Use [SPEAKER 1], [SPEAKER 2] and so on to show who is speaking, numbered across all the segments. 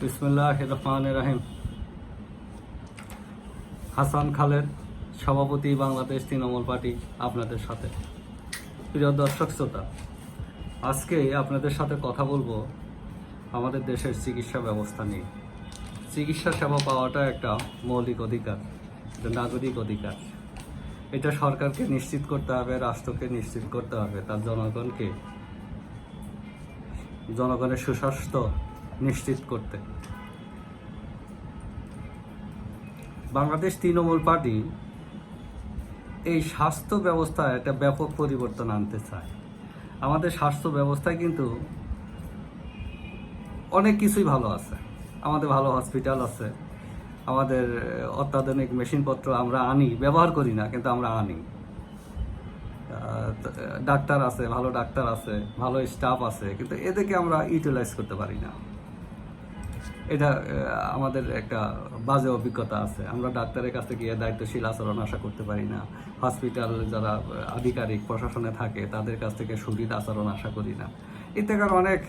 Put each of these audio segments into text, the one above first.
[SPEAKER 1] বিসমুল্লাহ রাহিম হাসান খালেদ সভাপতি বাংলাদেশ তৃণমূল পার্টি আপনাদের সাথে। প্রিয় দর্শক শ্রোতা, আজকে আপনাদের সাথে কথা বলব আমাদের দেশের চিকিৎসা ব্যবস্থা নিয়ে। চিকিৎসা সেবা পাওয়াটা একটা মৌলিক অধিকার নাগরিক অধিকার। এটা সরকারকে নিশ্চিত করতে হবে, রাষ্ট্রকে নিশ্চিত করতে হবে, তার জনগণকে, জনগণের সুস্বাস্থ্য নিশ্চিত করতে। বাংলাদেশ তৃণমূল পার্টি এই স্বাস্থ্য ব্যবস্থায় একটা ব্যাপক পরিবর্তন আনতে চায়। আমাদের স্বাস্থ্য ব্যবস্থায় কিন্তু অনেক কিছুই ভালো আছে। আমাদের ভালো হসপিটাল আছে। আমাদের অত্যাধুনিক মেশিনপত্র আমরা আনি, ব্যবহার করি না, কিন্তু আমরা আনি। ডাক্তার আছে, ভালো ডাক্তার আছে, ভালো স্টাফ আছে, কিন্তু এদেরকে আমরা ইউটিলাইজ করতে পারি না। এটা আমাদের একটা বাজে অভিজ্ঞতা আছে। আমরা ডাক্তারের কাছে গিয়ে দায়িত্বশীল আচরণ আশা করতে পারি না। হসপিটাল যারা আধিকারিক, প্রশাসনে থাকে, তাদের কাছ থেকে সুবিধ আচরণ আশা করি না। থেকে অনেক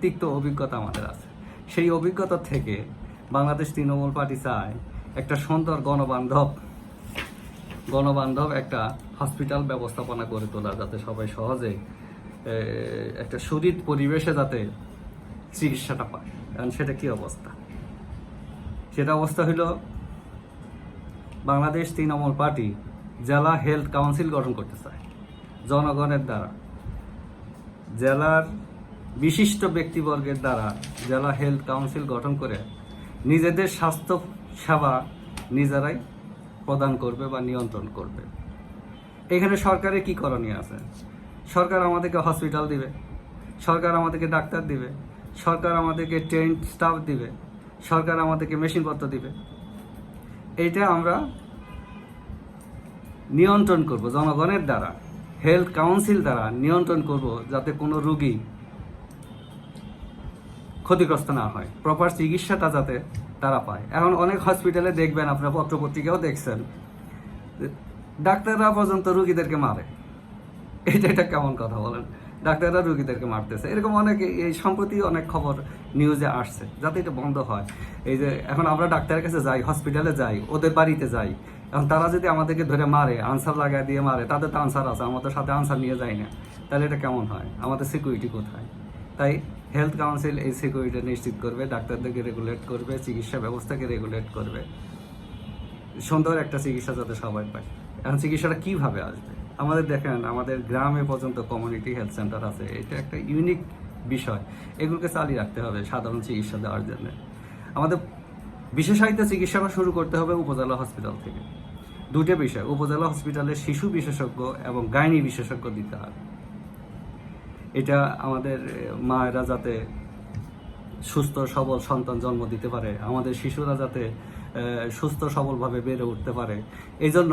[SPEAKER 1] তিক্ত অভিজ্ঞতা আমাদের আছে। সেই অভিজ্ঞতা থেকে বাংলাদেশ তৃণমূল পার্টি চায় একটা সুন্দর গণবান্ধব গণবান্ধব একটা হসপিটাল ব্যবস্থাপনা করে তোলা যাতে সবাই সহজে একটা সুদীত পরিবেশে যাতে চিকিৎসাটা পায়। কারণ সেটা কি অবস্থা? সেটা অবস্থা হলো বাংলাদেশ তৃণমূল পার্টি জেলা হেলথ কাউন্সিল গঠন করতে চায়, জনগণের দ্বারা। জেলার বিশিষ্ট ব্যক্তিবর্গের দ্বারা জেলা হেলথ কাউন্সিল গঠন করে নিজেদের স্বাস্থ্য সেবা নিজেরাই প্রদান করবে বা নিয়ন্ত্রণ করবে। এখানে সরকারের কি করণীয় আছে? সরকার আমাদেরকে হসপিটাল দিবে, সরকার আমাদেরকে ডাক্তার দিবে সরকার আমাদেরকে ট্রেন স্টাফ দিবে, সরকার আমাদেরকে মেশিনপত্র দিবে। এইটা আমরা নিয়ন্ত্রণ করব, জনগণের দ্বারা হেলথ কাউন্সিল দ্বারা নিয়ন্ত্রণ করব যাতে কোনো রুগী ক্ষতিগ্রস্ত না হয়। প্রপার চিকিৎসাটা যাতে তারা পায়। এখন অনেক হসপিটালে দেখবেন আপনার, পত্রপত্রিকাও দেখছেন ডাক্তাররা পর্যন্ত রুগীদেরকে মারে। এটা এটা কেমন কথা বলেন? ডাক্তাররা রুগীদেরকে মারতেছে। এরকম অনেক এই সম্প্রতি অনেক খবর নিউজে আসছে, যাতে এটা বন্ধ হয়। এই যে এখন আমরা ডাক্তারের কাছে যাই হসপিটালে যাই, ওদের বাড়িতে যাই, এখন তারা যদি আমাদেরকে ধরে মারে, আনসার লাগায় দিয়ে মারে, তাদের তো আনসার আছে, আমাদের সাথে আনসার নিয়ে যায় না। তাহলে এটা কেমন হয়? আমাদের সিকিউরিটি কোথায়? তাই হেলথ কাউন্সিল এই সিকিউরিটি নিশ্চিত করবে, ডাক্তারদেরকে রেগুলেট করবে, চিকিৎসা ব্যবস্থাকে রেগুলেট করবে। সুন্দর একটা চিকিৎসা যাতে সবাই পায়। এখন চিকিৎসাটা কীভাবে আসবে? আমাদের দেখেন, আমাদের গ্রামে পর্যন্ত কমিউনিটি হেলথ সেন্টার আছে। এটা একটা ইউনিক বিষয়। এগুলোকে চালিয়ে রাখতে হবে সাধারণ চিকিৎসা দেওয়ার জন্য। আমাদের বিশেষায়িত চিকিৎসাটা শুরু করতে হবে উপজেলা হসপিটাল থেকে। দুটো বিষয়, উপজেলা হসপিটালে শিশু বিশেষজ্ঞ এবং গাইনি বিশেষজ্ঞ দিতে হবে এটা আমাদের মায়েরা যাতে সুস্থ, সবল সন্তান জন্ম দিতে পারে, আমাদের শিশুরা যাতে সুস্থ সবলভাবে বেড়ে উঠতে পারে। এই জন্য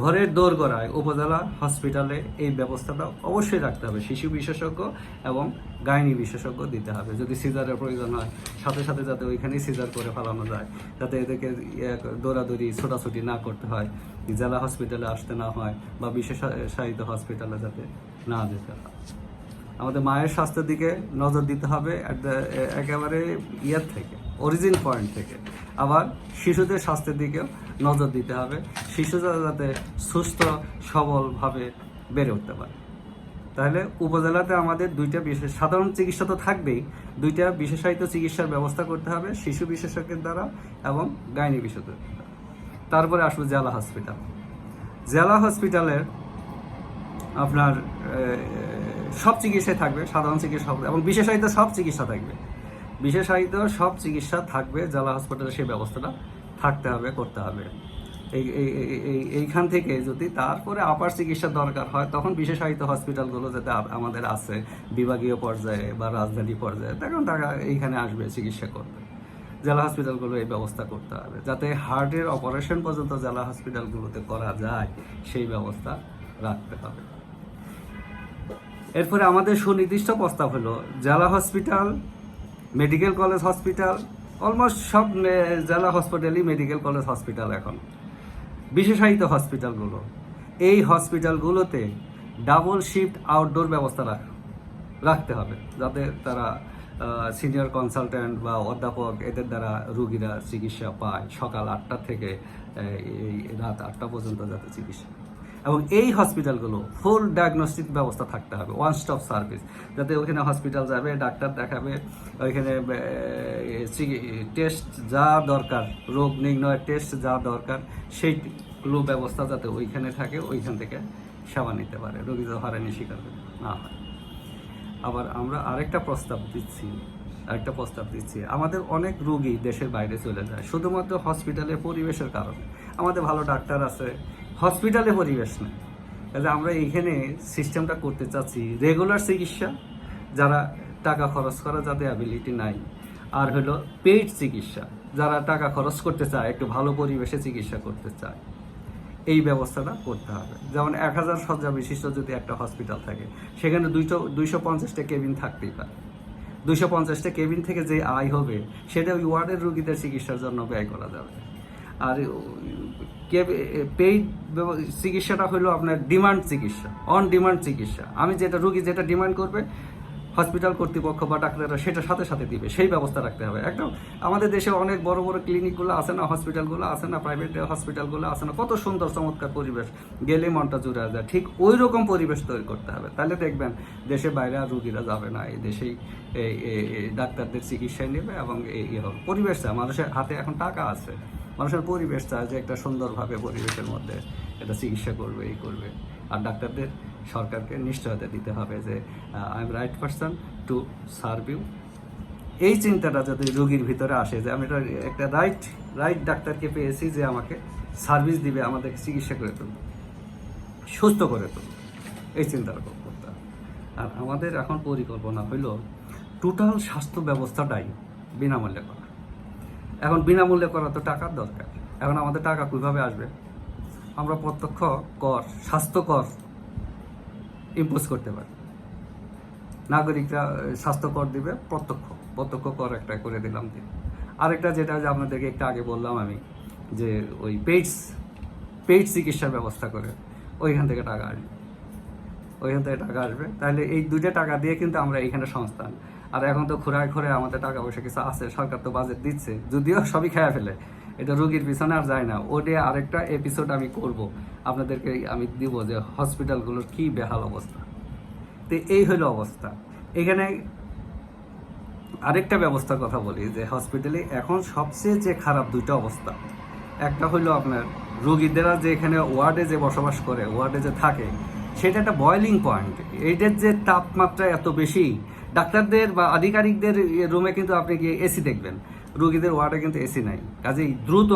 [SPEAKER 1] ঘরের দোরগোড়ায় উপজেলা হসপিটালে এই ব্যবস্থাটা অবশ্যই রাখতে হবে। শিশু বিশেষজ্ঞ এবং গাইনি বিশেষজ্ঞ দিতে হবে। যদি সিজারের প্রয়োজন হয়, সাথে সাথে যাতে ওইখানেই সিজার করে ফেলানো যায়, যাতে এদেরকে ইয়ে দৌড়াদৌড়ি, ছোটাছুটি না করতে হয়, জেলা হসপিটালে আসতে না হয় বা বিশেষায়িত হসপিটালে যাতে না যেতে হয়। আমাদের মায়ের স্বাস্থ্যের দিকে নজর দিতে হবে একেবারে ইয়ের থেকে। অরিজিন পয়েন্ট থেকে। আবার শিশুদের স্বাস্থ্যের দিকেও নজর দিতে হবে। শিশুরা যাতে সুস্থ, সবলভাবে বেড়ে উঠতে পারে। তাহলে উপজেলাতে আমাদের দুইটা বিশেষ, সাধারণ চিকিৎসা তো থাকবেই। দুইটা বিশেষায়িত চিকিৎসার ব্যবস্থা করতে হবে শিশু বিশেষজ্ঞের দ্বারা এবং গাইনি বিশেষজ্ঞের তারপরে আসব জেলা হসপিটাল। জেলা হসপিটালের আপনার সব চিকিৎসায় থাকবে, সাধারণ চিকিৎসা এবং বিশেষায়িত সব চিকিৎসা থাকবে। বিশেষায়িত সব চিকিৎসা থাকবে, জেলা হসপিটালে সেই ব্যবস্থাটা থাকতে হবে, করতে হবে। এই, এই- এই- এই- এইখান থেকে যদি তারপরে আপার চিকিৎসার দরকার হয়, তখন বিশেষায়িত হসপিটালগুলো যাতে আমাদের আছে, বিভাগীয় পর্যায়ে বা রাজধানী পর্যায়ে, তখন তারা এইখানে আসবে, চিকিৎসা করবে। জেলা হসপিটালগুলো এই ব্যবস্থা করতে হবে, যাতে হার্টের অপারেশন পর্যন্ত জেলা হসপিটালগুলোতে করা যায়, সেই ব্যবস্থা রাখতে হবে। এরপরে আমাদের সুনির্দিষ্ট প্রস্তাব হলো, জেলা hospital medical college, hospital almost সব জেলা হসপিটালই মেডিকেল কলেজ হসপিটাল এখন। বিশেষায়িত হসপিটালগুলো এই হসপিটালগুলোতে ডাবল শিফট আউটডোর ব্যবস্থা রাখ- রাখতে হবে, যাতে তারা সিনিয়র কনসালট্যান্ট বা অধ্যাপক, এদের দ্বারা রুগীরা চিকিৎসা পায় সকাল আটটা থেকে এই রাত আটটা পর্যন্ত যাতে চিকিৎসা এবং এই হসপিটালগুলো ফুল ডায়াগনস্টিক ব্যবস্থা থাকতে হবে ওয়ান স্টপ সার্ভিস যাতে ওখানে হসপিটাল যাবে, ডাক্তার দেখাবে, ওইখানে টেস্ট যা দরকার, রোগ নির্ণয়ের টেস্ট যা দরকার, সেইগুলো ব্যবস্থা যাতে ওইখানে থাকে, ওইখান থেকে সেবা নিতে পারে, রোগী তো হারানি শিকার না হয়। আবার আমরা আরেকটা প্রস্তাব দিচ্ছি, আরেকটা প্রস্তাব দিচ্ছি, আমাদের অনেক রোগী দেশের বাইরে চলে যায়, শুধুমাত্র হসপিটালের পরিবেশের কারণে। আমাদের ভালো ডাক্তার আছে হসপিটালে পরিবেশ নেই। কাজে আমরা এইখানে সিস্টেমটা করতে চাচ্ছি রেগুলার চিকিৎসা, যারা টাকা খরচ করা যাদের অ্যাবিলিটি নাই। আর হলো পেইড চিকিৎসা, যারা টাকা খরচ করতে চায়, একটু ভালো পরিবেশে চিকিৎসা করতে চায়। এই ব্যবস্থাটা করতে হবে। যেমন এক হাজার শয্যা বিশিষ্ট যদি একটা হসপিটাল থাকে, সেখানে দুইশো দুইশো পঞ্চাশটা কেবিন থাকতেই পারে। দুইশো পঞ্চাশটা কেবিন থেকে যে আয় হবে, সেটা ওই ওয়ার্ডের রুগীদের চিকিৎসার জন্য ব্যয় করা যাবে। আর পেইড চিকিৎসাটা হলো আপনার ডিমান্ড চিকিৎসা, অন ডিমান্ড চিকিৎসা। আমি যেটা রুগী যেটা ডিমান্ড করবে হসপিটাল কর্তৃপক্ষ বা ডাক্তাররা সেটা সাথে সাথে দিবে, সেই ব্যবস্থা রাখতে হবে। একদম আমাদের দেশে অনেক বড় বড় ক্লিনিকগুলো আছে না, হসপিটালগুলো আছে না প্রাইভেট হসপিটালগুলো আছে না, কত সুন্দর চমৎকার পরিবেশ। গেলে মনটা জুড়ে যায়। ঠিক ওই রকম পরিবেশ তৈরি করতে হবে। তাহলে দেখবেন দেশে বাইরে আর রুগীরা যাবে না। এই দেশেই এই ডাক্তারদের চিকিৎসায় নেবে এবং এই হবে। পরিবেশ চায় মানুষের হাতে এখন টাকা আছে। মানুষের পরিবেশ চায় যে একটা সুন্দরভাবে পরিবেশের মধ্যে এটা চিকিৎসা করবে, এই করবে। আর ডাক্তারদের সরকারকে নিশ্চয়তা দিতে হবে যে I am right person to serve you এই চিন্তাটা যদি রোগীর ভিতরে আসে, যে আমি একটা একটা রাইট রাইট ডাক্তারকে পেয়েছি যে আমাকে সার্ভিস দিবে আমাদেরকে চিকিৎসা করে তুলবে, সুস্থ করে তুলবে, এই চিন্তাটা করতে হবে আর আমাদের এখন পরিকল্পনা হইল টোটাল স্বাস্থ্য ব্যবস্থাটাই বিনামূল্যে করা। এখন বিনামূল্যে করা তো টাকার দরকার। এখন আমাদের টাকা কীভাবে আসবে? আমরা প্রত্যক্ষ কর, স্বাস্থ্য কর ইম্পোজ করতে পারি। নাগরিকরা আহ, স্বাস্থ্য কর দিবে প্রত্যক্ষ প্রত্যক্ষ কর একটা করে দিলাম দিন আরেকটা যেটা যে আপনাদেরকে একটু আগে বললাম আমি যে ওই পেইডস পেইড চিকিৎসার ব্যবস্থা করে ওইখান থেকে টাকা আসবে। ওইখান থেকে টাকা আসবে। তাহলে এই দুইটা টাকা দিয়ে কিন্তু আমরা এইখানে সংস্থান। আর এখন তো ঘোরায় ঘুরে আমাদের টাকা পয়সা কিছু আছে সরকার তো বাজেট দিচ্ছে যদিও সবই খেয়া ফেলে। এটা রোগীর পিছনে আর যায় না। ওটা আরেকটা এপিসোড আমি করব। আপনাদেরকে আমি দিব যে হসপিটালগুলোর কি বেহাল অবস্থা। তো এই হলো অবস্থা। এখানে আরেকটা ব্যবস্থার কথা বলি, যে হসপিটালে এখন সবচেয়ে যে খারাপ দুইটা অবস্থা। একটা হলো আপনার রোগীদেরা যে এখানে ওয়ার্ডে যে বসবাস করে, ওয়ার্ডে যে থাকে, সেটা একটা বয়লিং পয়েন্ট এইটার যে তাপমাত্রা এত বেশি, ডাক্তারদের বা আধিকারিকদের রুমে কিন্তু আপনি গিয়ে এসি দেখবেন। রোগীদের ওয়ার্ডে কিন্তু এসি নাই। কাজেই দ্রুত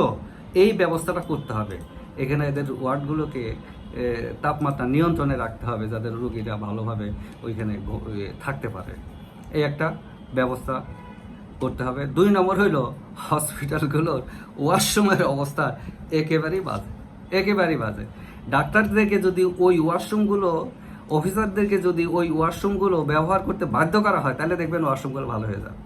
[SPEAKER 1] এই ব্যবস্থাটা করতে হবে। এখানে এদের ওয়ার্ডগুলোকে তাপমাত্রা নিয়ন্ত্রণে রাখতে হবে যাদের রোগীরা ভালোভাবে ওইখানে থাকতে পারে। এই একটা ব্যবস্থা করতে হবে। দুই নম্বর হইল হসপিটালগুলোর ওয়াশরুমের অবস্থা একেবারেই বাজে একেবারেই বাজে। ডাক্তারদেরকে যদি ওই ওয়াশরুমগুলো, অফিসারদেরকে যদি ওই ওয়াশরুমগুলো ব্যবহার করতে বাধ্য করা হয়, তাহলে দেখবেন ওয়াশরুমগুলো ভালো হয়ে যাবে।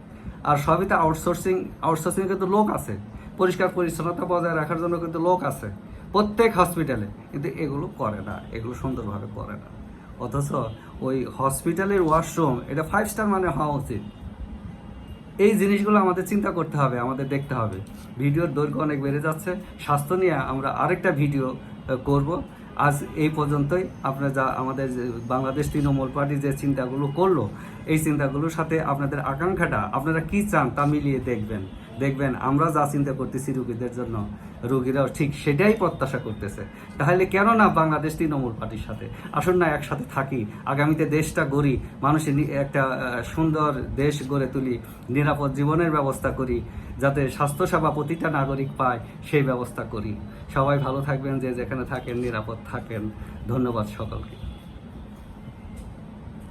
[SPEAKER 1] আর সবই তো আউটসোর্সিং আউটসোর্সিং কিন্তু লোক আছে। পরিষ্কার পরিচ্ছন্নতা বজায় রাখার জন্য কিন্তু লোক আছে। প্রত্যেক হসপিটালে কিন্তু এগুলো করে না, এগুলো সুন্দরভাবে করে না। অথচ ওই হসপিটালের ওয়াশরুম এটা ফাইভ স্টার মানে হওয়া উচিত। এই জিনিসগুলো আমাদের চিন্তা করতে হবে, আমাদের দেখতে হবে। ভিডিওর দৈর্ঘ্য অনেক বেড়ে যাচ্ছে। স্বাস্থ্য নিয়ে আমরা আরেকটা ভিডিও করব। আজ এই পর্যন্তই। আপনারা যা আমাদের বাংলাদেশ তৃণমূল পার্টি যে চিন্তাগুলো করল এই চিন্তাগুলোর সাথে আপনাদের আকাঙ্ক্ষাটা, আপনারা কি চান তা মিলিয়ে দেখবেন। দেখবেন, আমরা যা চিন্তা করতেছি রুগীদের জন্য, রুগীরাও ঠিক সেটাই প্রত্যাশা করতেছে। তাহলে কেন না বাংলাদেশ তৃণমূল পার্টির সাথে? আসুন না একসাথে থাকি, আগামীতে দেশটা গড়ি, মানুষের একটা সুন্দর দেশ গড়ে তুলি, নিরাপদ জীবনের ব্যবস্থা করি, যাতে স্বাস্থ্যসেবা প্রতিটা নাগরিক পায়, সেই ব্যবস্থা করি। সবাই ভালো থাকবেন, যে যেখানে থাকেন, নিরাপদ থাকেন। ধন্যবাদ সকলকে।